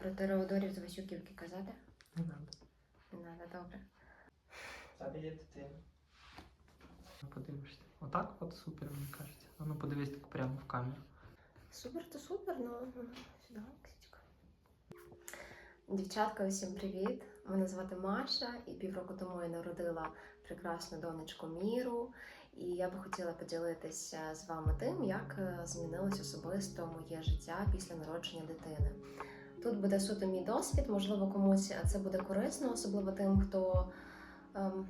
Про Тереодорів з Васюківки казати? Не надо. Не треба, добре. Зараз є дитина. Подивишся. Отак от супер, мені кажеться. А ну подивись так прямо в камеру. Супер, то супер, ну сюди, Ксючка. Дівчатка, усім привіт! Мене звати Маша, і півроку тому я народила прекрасну донечку Міру. І я би хотіла поділитися з вами тим, як е, змінилось особисто моє життя після народження дитини. Тут буде суто мій досвід, можливо, комусь це буде корисно, особливо тим, хто ем,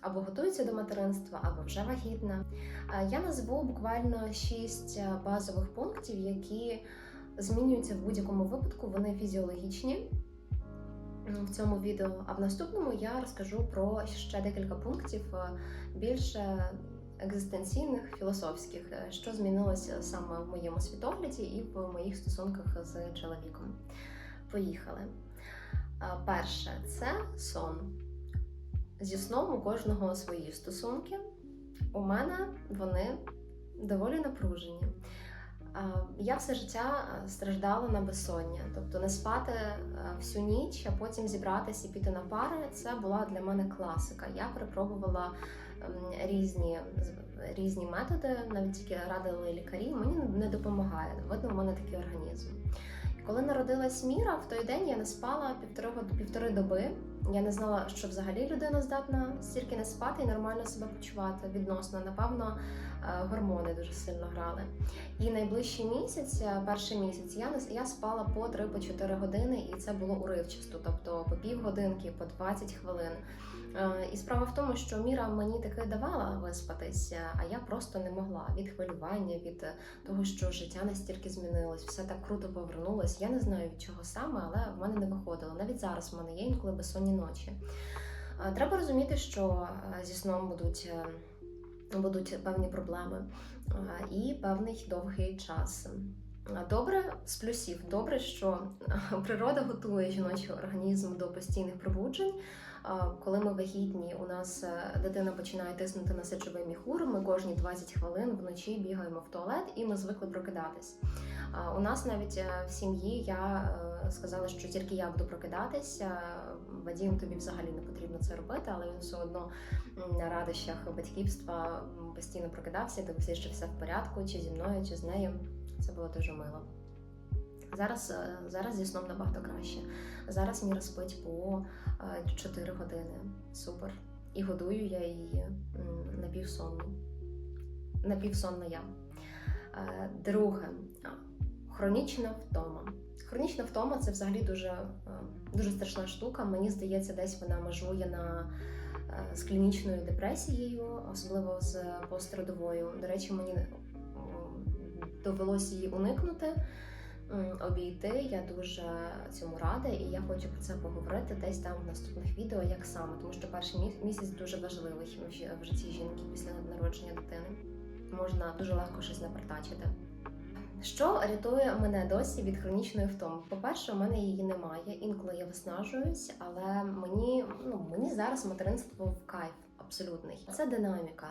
або готується до материнства, або вже вагітна. Е, Я назву буквально шість е, базових пунктів, які змінюються в будь-якому випадку. Вони фізіологічні в цьому відео. А в наступному я розкажу про ще декілька пунктів е, більше екзистенційних, філософських, е, що змінилося саме в моєму світогляді і в моїх стосунках з чоловіком. Поїхали. Е, Перше це сон. Зі сном у кожного свої стосунки. У мене вони доволі напружені. Я все життя е, страждала на безсоння, тобто не спати е, всю ніч, а потім зібратися і піти на пари. Це була для мене класика. Я перепробувала різні, різні методи, навіть які радили лікарі. Мені не допомагає. Видно, у мене такий організм. Коли народилась Міра, в той день я не спала півтори, півтори доби. Я не знала, що взагалі людина здатна стільки не спати і нормально себе почувати відносно. Напевно, е, гормони дуже сильно грали. І найближчий місяць, е, перший місяць, я не я спала по 3-4 години, і це було уривчасто, тобто по півгодинки, по 20 хвилин. Е, І справа в тому, що Міра мені таки давала виспатися, а я просто не могла від хвилювання, від е, того, що життя настільки змінилось, все так круто повернулось. Я не знаю від чого саме, але в мене не виходило. Навіть зараз в мене є інколи безсонні ночі. Е, Треба розуміти, що е, зі сном будуть. е, Будуть певні проблеми е, і певний довгий час. Е, Добре з плюсів, добре, що природа готує жіночий організм до постійних пробуджень. Е, Коли ми вагітні, у нас е, дитина починає тиснути на сечовий міхур. Ми кожні 20 хвилин вночі бігаємо в туалет, і ми звикли прокидатись. Е, У нас навіть е, в сім'ї я е, сказала, що тільки я буду прокидатися. Вадім, тобі взагалі не потрібно це робити, але він все одно на радощах батьківства постійно прокидався, дивився, що все в порядку, чи зі мною, чи з нею. Це було дуже мило. Зараз, е, зараз зі сном набагато краще. Зараз Міра спить по е, 4 години. Супер. І годую я її м, напівсонну. Напівсонна я. Е, Друге, хронічна втома. Хронічна втома це взагалі дуже, е, дуже страшна штука. Мені здається, десь вона межує на е, з клінічною депресією, особливо з постродовою. До речі, мені довелося її уникнути, обійти. Я дуже цьому рада, і я хочу про це поговорити десь там в наступних відео, як саме, тому що перший місяць дуже важливий в житті жінки після народження дитини. Можна дуже легко щось напартачити. Що рятує мене досі від хронічної втоми? По-перше, у мене її немає. Інколи я виснажуюсь, але мені, ну, мені зараз материнство в кайф абсолютний. Це динаміка.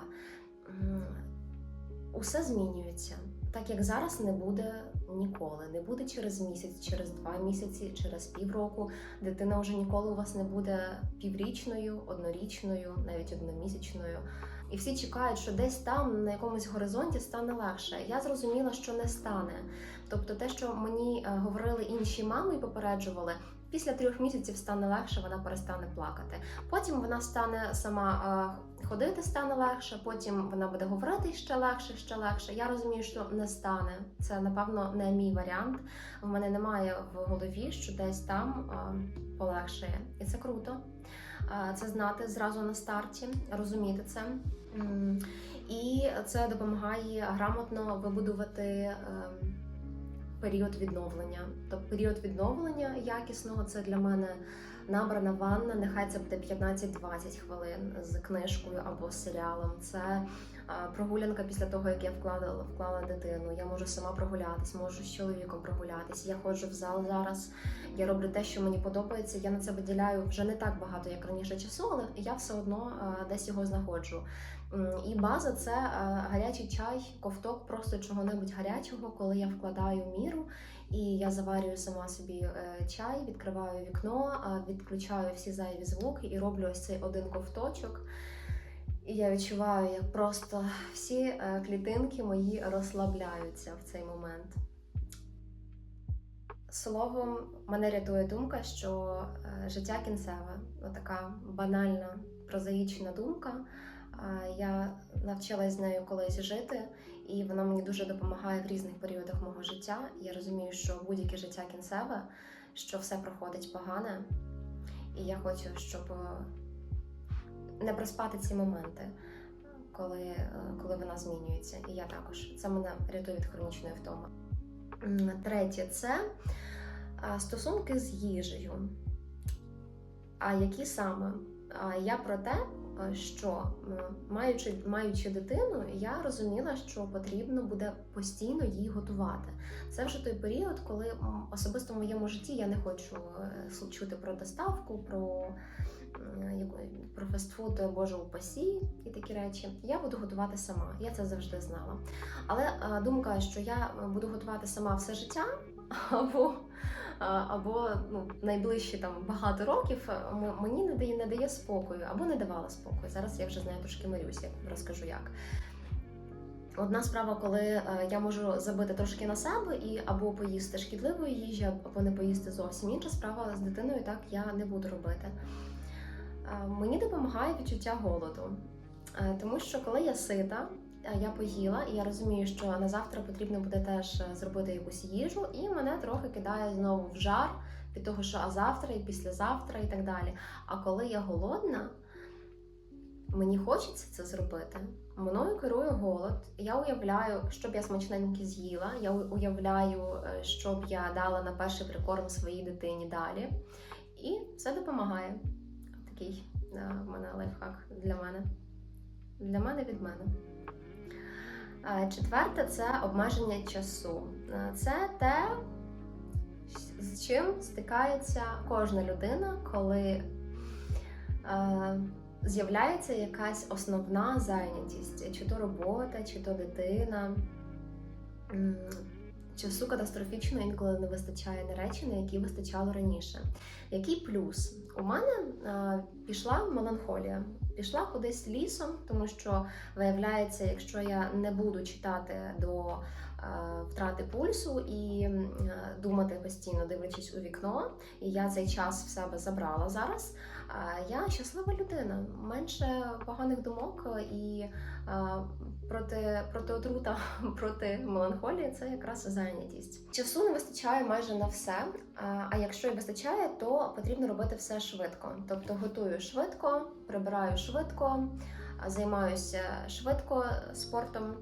Усе змінюється. Так як зараз не буде ніколи, не буде через місяць, через два місяці, через півроку. Дитина вже ніколи у вас не буде піврічною, однорічною, навіть одномісячною. І всі чекають, що десь там на якомусь горизонті стане легше. Я зрозуміла, що не стане. Тобто, те, що мені е, говорили інші мами і попереджували, після трьох місяців стане легше, вона перестане плакати. Потім вона стане сама е, ходити, стане легше. Потім вона буде говорити ще легше, ще легше. Я розумію, що не стане. Це напевно не мій варіант. В мене немає в голові, що десь там е, полегшає, і це круто. Е, Це знати зразу на старті, розуміти це. І це допомагає грамотно вибудувати ем, період відновлення. Тобто період відновлення якісного це для мене набрана ванна. Нехай це буде 15-20 хвилин з книжкою або серіалом. Це прогулянка після того, як я вклала, вклала дитину. Я можу сама прогулятись, можу з чоловіком прогулятись. Я ходжу в зал зараз я роблю те, що мені подобається. Я на це виділяю вже не так багато, як раніше часу, але я все одно десь його знаходжу. І база це е, гарячий чай, ковток просто чого-небудь гарячого, коли я вкладаю міру. І я заварюю сама собі е, чай, відкриваю вікно, відключаю всі зайві звуки і роблю ось цей один ковточок. І я відчуваю, як просто всі е, клітинки мої розслабляються в цей момент. Словом, мене рятує думка, що життя кінцеве, така банальна, прозаїчна думка. Е, Я навчилась з нею колись жити, і вона мені дуже допомагає в різних періодах мого життя. Я розумію, що будь-яке життя кінцеве, що все проходить погане, і я хочу, щоб е, не проспати ці моменти, коли, е, коли вона змінюється. І я також. Це мене рятує від хронічної втоми. Третє це стосунки з їжею. А які саме? Я про те, що маючи, маючи дитину, я розуміла, що потрібно буде постійно їй готувати. Це вже той період, коли особисто в моєму житті я не хочу е, чути про доставку, про, про фастфуд Боже упасі і такі речі. Я буду готувати сама. Я це завжди знала. Але думка, що я е, буду готувати сама все життя, або, або ну, найближчі там багато років, е, мені не дає, не дає спокою, або не давала спокою. Зараз я вже з нею трошки мирюся, розкажу як. Одна справа, коли е, я можу забити трошки на себе і або поїсти шкідливої їжі, або не поїсти зовсім. Інша справа з дитиною так я не буду робити. Е, Мені допомагає відчуття голоду, тому що коли я сита, я поїла, і я розумію, що на завтра потрібно буде теж е, зробити якусь їжу, і мене трохи кидає знову в жар від того, що а завтра і післязавтра, і так далі. А коли я голодна, мені хочеться це зробити. Мною керує голод. Я уявляю, що б я смачненьке з'їла. Я уявляю, е, що б я дала на перший прикорм своїй дитині далі. І це допомагає. Такий е, в мене лайфхак для мене. Для мене від мене. Е, Четверте це обмеження часу. Е, Це те, з чим стикається кожна людина, коли е, з'являється якась основна зайнятість, чи то робота, чи то дитина. Часу катастрофічно інколи не вистачає на речі, на які вистачало раніше. Який плюс? У мене е, пішла меланхолія, пішла кудись лісом, тому що виявляється, якщо я не буду читати до е, втрати пульсу і м, е, думати постійно, дивлячись у вікно, і я цей час в себе забрала зараз. Я щаслива людина, менше поганих думок і проти, проти отрута, проти меланхолії це якраз зайнятість. Часу не вистачає майже на все. А якщо і вистачає, то потрібно робити все швидко. Тобто готую швидко, прибираю швидко, займаюся швидко спортом.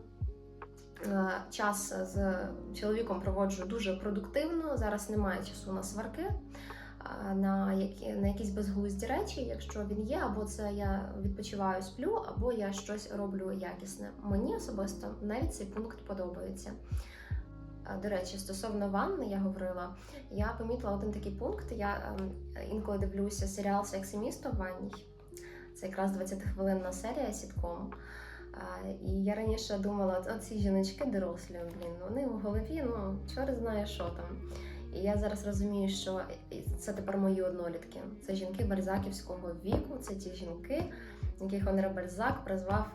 Час з чоловіком проводжу дуже продуктивно. Зараз немає часу на сварки, на, які, на якісь безглузді речі. Якщо він є, або це я відпочиваю, сплю, або я щось роблю якісне. Мені особисто навіть цей пункт подобається. До речі, стосовно ванни, я говорила, я помітила один такий пункт. Я ем, інколи дивлюся серіал «Секс і місто в ванній. Це якраз 20-хвилинна серія сітком. І я раніше думала, от ці жіночки дорослі, блін, вони в голові, ну, чорт знає, що там. І я зараз розумію, що це тепер мої однолітки. Це жінки бальзаківського віку, це ті жінки, яких Онре Бальзак призвав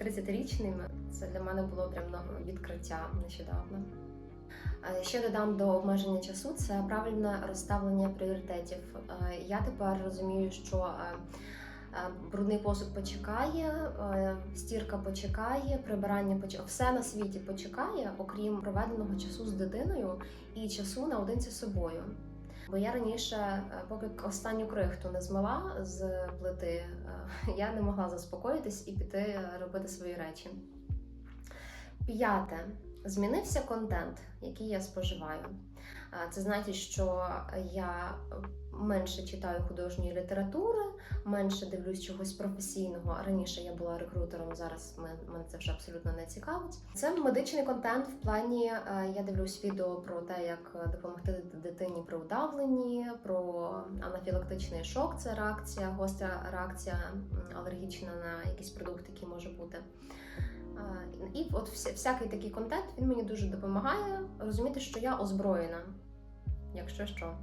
30-річними. Це для мене було прям відкриття нещодавно. Ще додам до обмеження часу це правильне розставлення пріоритетів. Е, Я тепер розумію, що е, брудний посуд почекає, е, стірка почекає, прибирання почекає. Все на світі почекає, окрім проведеного часу з дитиною і часу наодинці з собою. Бо я раніше, е, поки останню крихту не змила з плити, е, я не могла заспокоїтись і піти е, робити свої речі. П'яте. Змінився контент, який я споживаю. Це значить, що я менше читаю художньої літератури, менше дивлюсь чогось професійного. Раніше я була рекрутером, зараз мене це вже абсолютно не цікавить. Це медичний контент в плані е, я дивлюсь відео про те, як допомогти дитині при удавленні, про анафілактичний шок. Це реакція, гостра реакція алергічна на якийсь продукт, який може бути. Е, І от всякий такий контент він мені дуже допомагає розуміти, що я озброєна, якщо що.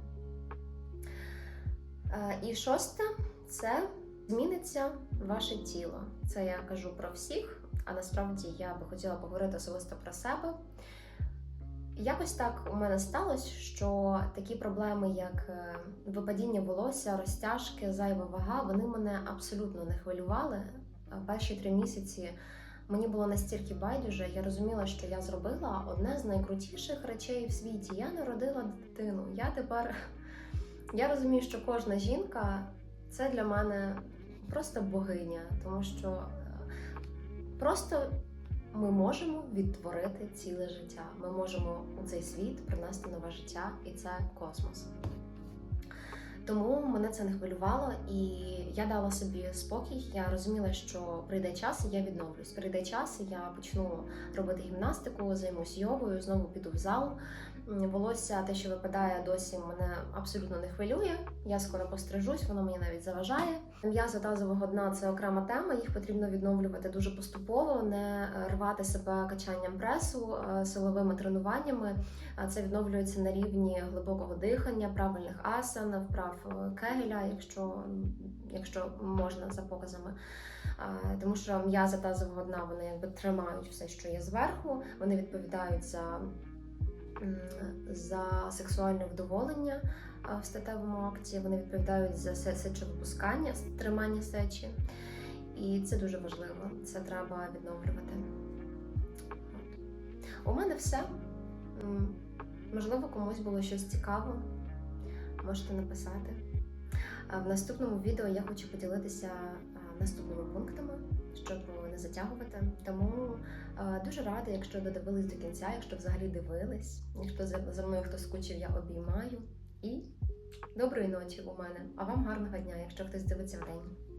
Е, І шосте це зміниться ваше тіло. Це я кажу про всіх, а насправді я би хотіла поговорити особисто про себе. Якось так у мене сталося, що такі проблеми, як е, випадіння волосся, розтяжки, зайва вага, вони мене абсолютно не хвилювали. Перші три місяці мені було настільки байдуже, я розуміла, що я зробила одне з найкрутіших речей в світі. Я народила дитину. Я тепер я розумію, що кожна жінка це для мене просто богиня, тому що е, просто ми можемо відтворити ціле життя. Ми можемо у цей світ принести нове життя, і це космос. Тому мене це не хвилювало, і я дала собі спокій. Я розуміла, що прийде час, і я відновлюсь. Прийде час, і я почну робити гімнастику, займусь йогою, знову піду в зал. Волосся, те, що випадає досі, мене абсолютно не хвилює. Я скоро пострижусь, воно мені навіть заважає. М'язи тазового дна це окрема тема. Їх потрібно відновлювати дуже поступово, не е, рвати себе качанням пресу, е, силовими тренуваннями. Це відновлюється на рівні глибокого дихання, правильних асан, вправ е, кегеля, якщо, якщо можна за показами. Тому що м'язи тазового дна вони якби тримають все, що є зверху. Вони відповідають за, за сексуальне вдоволення в статевому акті. Вони відповідають за сечовипускання, тримання сечі. І це дуже важливо. Це треба відновлювати. У мене все. Можливо, комусь було щось цікаво. Можете написати. В наступному відео я хочу поділитися наступними пунктами, щоб затягувати. Тому а, дуже рада, якщо додивились до кінця, якщо взагалі дивились. Якщо за мною хтось скучив, я обіймаю. І доброї ночі у мене. А вам гарного дня, якщо хтось дивиться в день.